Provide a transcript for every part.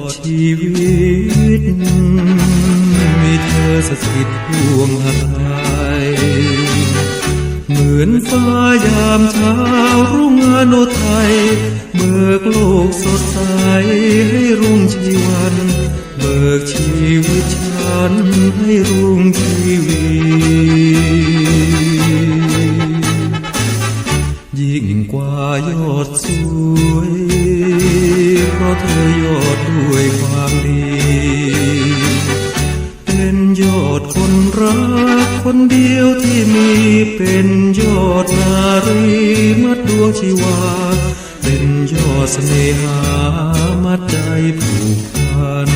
ดชีวิต มีเธอสถิตห่วงหายเหมือนฟ้ายามเช้ารุ่งอโนไทย เบิกโลกสดใสให้รุ่งชีวัน เบิกชีวิตฉันให้รุ่งชีวิตยิ่งกว่ายอดสวย ราะเธอยอดด้วยความดี เป็นยอดคนรักคนเดียวที่มีเป็นยอดนารีมัดดวงชีวา เป็นยอดเสน่หามัดใจผูกพัน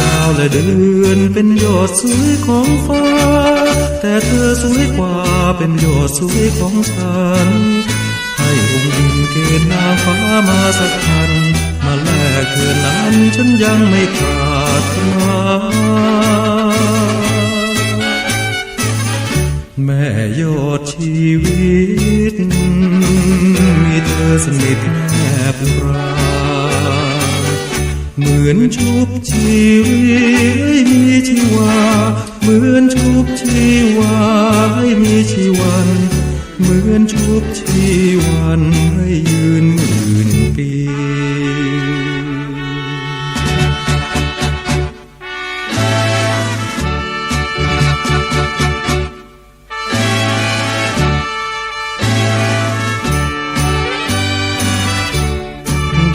ดาวและเดือนเป็นยอดสวยของฟ้า แต่เธอสวยกว่าเป็นยอดสวยของฉันให้องค์ดินเกณฑ์นางฟ้ามาสักพัน เธอนั้นฉันยังไม่ขาดมาแม่ยอดชีวิต มีเธอสนิทแนบราเหมือนชุบชีวิตให้มีชีวา เหมือนชุบชีวาให้มีชีวัน เหมือนชุบชีวันให้ย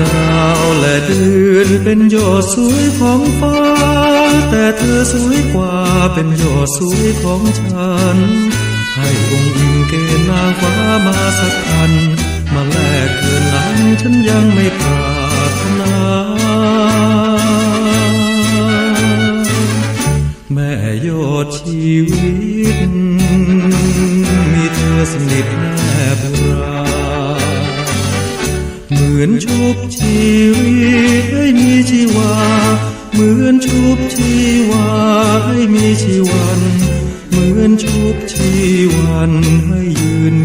ดาวและเดือนเป็นยอดสวยของฟ้า แต่เธอสวยกว่าเป็นยอดสวยของฉัน ให้องค์อิงเกณฑ์นางฟ้ามาสักพัน มาแลกเธอนั้นฉันยังไม่ปรารถนา แม่ยอดชีวิต มีเธอสนิทแนบราเห มือนชุบชีวิตให้มีชีวา เหมือนชุบชีวาให้มีชีวัน เหมือนชุบชีวันให้ยืน